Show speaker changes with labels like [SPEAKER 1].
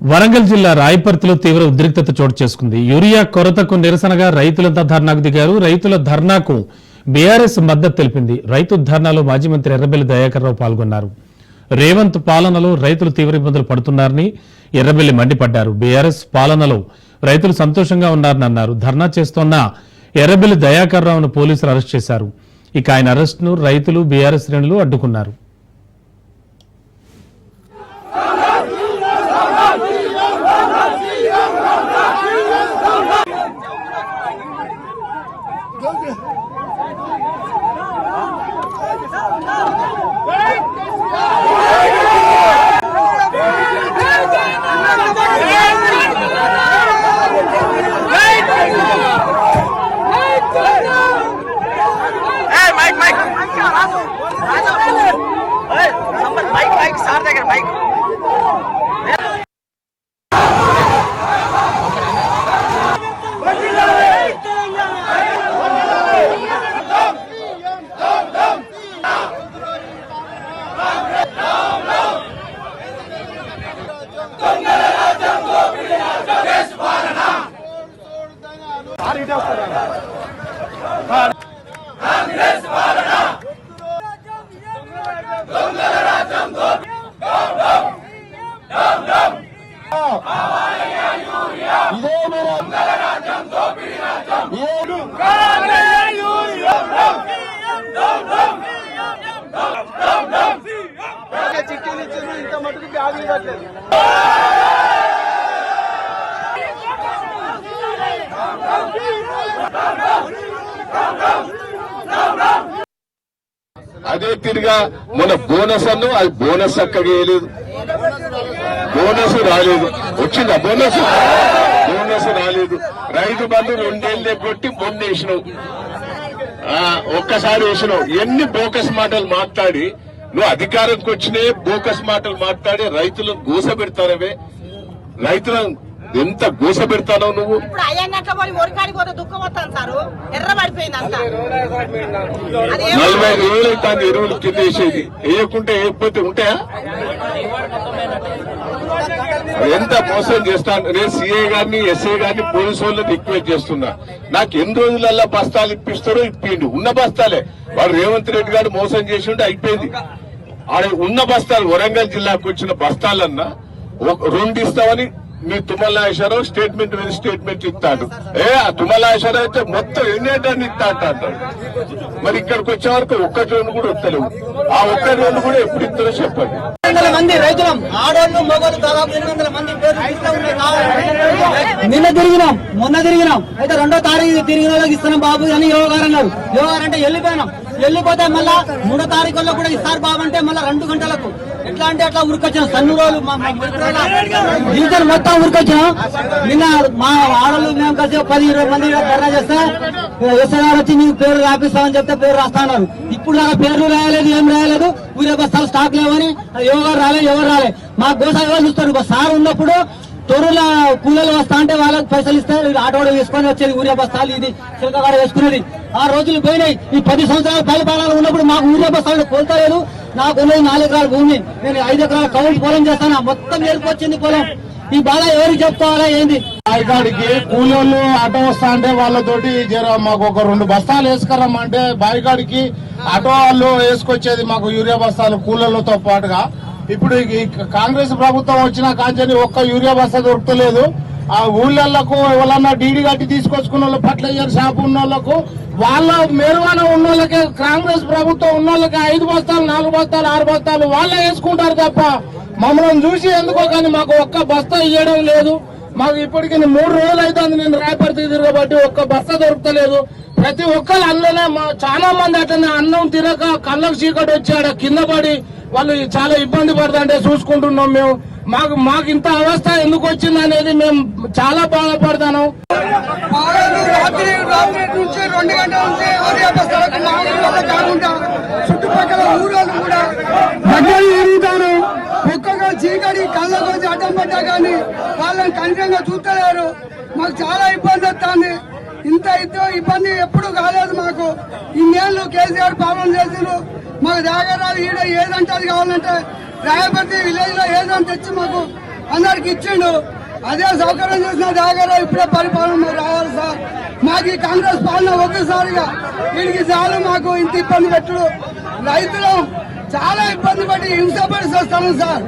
[SPEAKER 1] వరంగల్ జిల్లా రాయపర్తిలో తీవ్ర ఉద్రిక్తత చోటు చేసుకుంది. యూరియా కొరతకు నిరసనగా రైతులంతా ధర్నాకు దిగారు. రైతుల ధర్నాకు బీఆర్ఎస్ మద్దతు తెలిపింది. రైతు ధర్నాలో మాజీ మంత్రి ఎర్రబెల్లి దయాకర్రావు పాల్గొన్నారు. రేవంత్ పాలనలో రైతులు తీవ్ర ఇబ్బందులు పడుతున్నారని ఎర్రబెల్లి మండిపడ్డారు. బీఆర్ఎస్ పాలనలో రైతులు సంతోషంగా ఉన్నారని అన్నారు. ధర్నా చేస్తోన్న ఎర్రబెల్లి దయాకర్రావును పోలీసులు అరెస్ట్ చేశారు. ఇక ఆయన అరెస్టును రైతులు బీఆర్ఎస్ శ్రేణులు అడ్డుకున్నారు.
[SPEAKER 2] చిట్టీలు ఇచ్చిండ్రు ఇంత మటుకు బ్యాగులు ఇవ్వట్లేదు
[SPEAKER 3] అదే తిరిగా మన బోనస్ అన్ను అది బోనస్ చక్కగా వేయలేదు బోనస్ రాలేదు. వచ్చిందా బోనస్? బోనస్ రాలేదు. రైతు బంధు రెండేళ్ళే కొట్టి మొన్న వేసినావు. ఆ, ఒక్కసారి వేసినావు. ఎన్ని బోకస్ మాటలు మాట్లాడి నువ్వు అధికారంకి వచ్చినే బోకస్ మాటలు మాట్లాడి రైతులను గూస పెడతారవే రైతులను ఎంత గూస పెడతానో నువ్వు?
[SPEAKER 4] ఇప్పుడు అయ్యంగట్ల పోయి ఒరికాడికి పోతే దుఃఖం వస్తాను సారు. ఎర్ర పడిపోయింది అంత అది ఏమో
[SPEAKER 3] నలభై ఐదు రోజులు అవుతుంది ఎరువులు కింద వేసేది. వేయకుంటే వేయకపోతే ఉంటాయా? ఎంత మోసం చేస్తాను. నేను సిఐ గారిని ఎస్ఐ గారిని పోలీసు వాళ్ళని రిక్వెస్ట్ చేస్తున్నా. నాకు ఎన్ని రోజులల్లా బస్తాలు ఇప్పిస్తారో ఇప్పిండు. ఉన్న బస్తాలే. వాడు రేవంత్ రెడ్డి గారు మోసం చేసి ఉంటే అయిపోయింది. ఆడ ఉన్న బస్తాలు వరంగల్ జిల్లాకు వచ్చిన బస్తాలన్నా ఒక- రెండు ఇస్తామని మీ తుమ్మల నాగేశ్వరరావు స్టేట్మెంట్ మీద స్టేట్మెంట్ ఇస్తాడు. ఏ ఆ తుమ్మల నాగేశ్వరరావు అయితే మొత్తం ఎన్ని ఏటాన్ని ఇస్తా అంటాడు. మరి ఇక్కడికి వచ్చే వరకు ఒక్కటి రెండు కూడా వస్తలేవు ఆ ఒక్కటి రెండు కూడా ఎప్పుడు ఇస్తారో చెప్పండి.
[SPEAKER 2] మంది రైతులం ఆడోళ్ళు మగోళ్ళు దాదాపు ఎనిమిది వందల మంది పేరు నిన్న తిరిగినాం మొన్న తిరిగినాం. అయితే రెండో తారీఖు తిరిగిన వాళ్ళకి ఇస్తున్నాం బాబు అని యోగారు అన్నారు. యోగారు అంటే వెళ్ళిపోయినాం. వెళ్ళిపోతే మళ్ళా మూడో తారీఖుల్లో కూడా ఇస్తారు బాబంటే అంటే మళ్ళీ రెండు గంటలకు. ఎట్లా అంటే అట్లా ఉరికొచ్చిన సన్ను రోజులు మా మొత్తం ఉరికొచ్చినాం నిన్న మా ఆడలు మేము కలిసి పది ఇరవై మంది ధర్నా చేస్తే ఎస్ఐ గారు వచ్చి నీకు పేరు రాపిస్తామని చెప్తే పేరు రాస్తాను ఇప్పుడు నాకు పేర్లు రాయలేదు ఏం రాయలేదు. ఊరే బస్తాలు స్టాక్ లేవని ఎవరు రాలేదు ఎవరు రాలేదు మా గోసా ఎవరు చూస్తారు సార్ ఉన్నప్పుడు తొరుల కూలీలు వస్తా అంటే వాళ్ళకి పైసలు ఇస్తారు ఆటో వేసుకొని వచ్చేది ఊరియా బస్తాలు ఇది చిలకగాడ వేసుకునేది. ఆ రోజులు పోయినాయి. ఈ పది సంవత్సరాల పరిపాలన ఉన్నప్పుడు మాకు ఊరియా బస్తాలు కోల్తలేదు నాకు ఉన్నది నాలుగు ఎకరాల భూమి. నేను ఐదు ఎకరాల కౌంట్ పొలం చేస్తాను. మొత్తం వచ్చింది పొలం. ఈ బాధ ఎవరికి చెప్పుకోవాలా ఏంది?
[SPEAKER 5] బాయికాడికి కూలోళ్ళు ఆటో వస్తా అంటే వాళ్ళతోటి జర మాకు ఒక రెండు బస్తాలు వేసుకురమ్మంటే బాయికాడికి ఆటో వాళ్ళు వేసుకొచ్చేది మాకు యూరియా బస్తాలు కూలర్లతో పాటుగా. ఇప్పుడు ఈ కాంగ్రెస్ ప్రభుత్వం వచ్చిన కాంచని ఒక్క యూరియా బస్తా దొరుకుతలేదు. ఆ ఊళ్ళకు ఎవరన్నా డీడీ కట్టి తీసుకొచ్చుకున్న వాళ్ళు ఫర్టిలైజర్ షాప్ ఉన్న వాళ్ళకు వాళ్ళ మేరువాన ఉన్న వాళ్ళకి కాంగ్రెస్ ప్రభుత్వం ఉన్న వాళ్ళకి ఐదు బస్తాలు నాలుగు బస్తాలు ఆరు బస్తాలు వాళ్ళే వేసుకుంటారు తప్ప మమ్మల్ని చూసి ఎందుకో కానీ మాకు ఒక్క బస్తా ఇవ్వడం లేదు. మాకు ఇప్పటికి మూడు రోజులు అవుతుంది నేను రాయపర్తికి తిరగబట్టి ఒక్క బస్తా దొరకలేదు. ప్రతి ఒక్కరు అందులోనే మా చాలా మంది అట్లనే అన్నం తినక కళ్ళకు చీకటి వచ్చాడ కింద పడి వాళ్ళు చాలా ఇబ్బంది పడుతుంటే చూసుకుంటున్నాం మేము. మాకు మాకు ఇంత అవస్థ ఎందుకు వచ్చింది అనేది మేము చాలా బాధపడతాను.
[SPEAKER 6] రాత్రి రాత్రి నుంచి రెండు గంటల నుంచి ఉదయం బస్తాలకు మామూలు వల్ల కాకుండా చుట్టుపక్కల ఊరోళ్ళు కూడా దగ్గర తిరుగుతారు ఒక్కొక్క చీకటి కళ్ళకు వచ్చి అడ్డం పడ్డా కానీ వాళ్ళని కనికంగా చూస్తలేరు. మాకు చాలా ఇబ్బంది వస్తుంది. ఇంత ఇద్దరు ఇబ్బంది ఎప్పుడు కాలేదు మాకు. ఇన్నేళ్ళు కేసీఆర్ పాలన చేసారు మాకు జాగ్రత్తలు ఈడ ఏదంటే అది కావాలంటే రాయపర్తి విలేజ్లో ఏదంటే తెచ్చి మాకు అందరికి ఇచ్చిండు. అదే సౌకర్యం చేసిన దగ్గర ఇప్పుడే పరిపాలన రావాలి సార్. మాకు ఈ కాంగ్రెస్ పాలన వద్దు ఇక వీడికి చాలు మాకు ఇంత ఇబ్బంది పెట్టడు. రైతులు చాలా ఇబ్బంది పడి హింస పడి వస్తాను సార్.